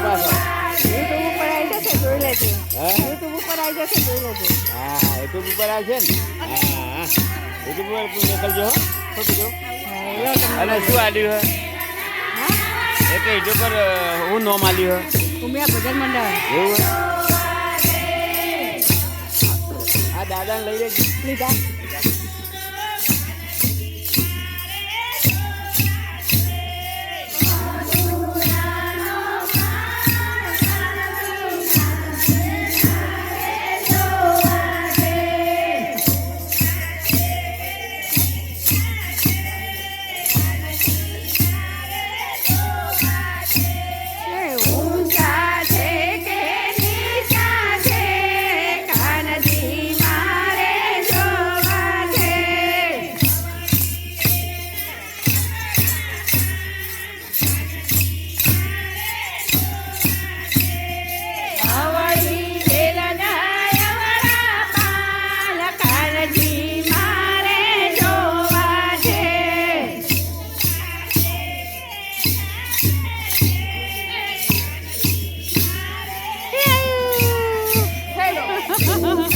YouTube ઉપર આવી જશે જોઈ લેજો યુટ્યુબ ઉપર આવી જશે જોઈ લેજો હા યુટ્યુબ ઉપર આવશે ને હા યુટ્યુબ ઉપર મોકલજો તમને. અને શું આલ્યું હે હા એ કે યુટ્યુબ પર હું નોમ આલ્યું હે ઉમિયા ભજન મંડળ એવું આ દાદાને લઈ લેજો લીધા Yeah.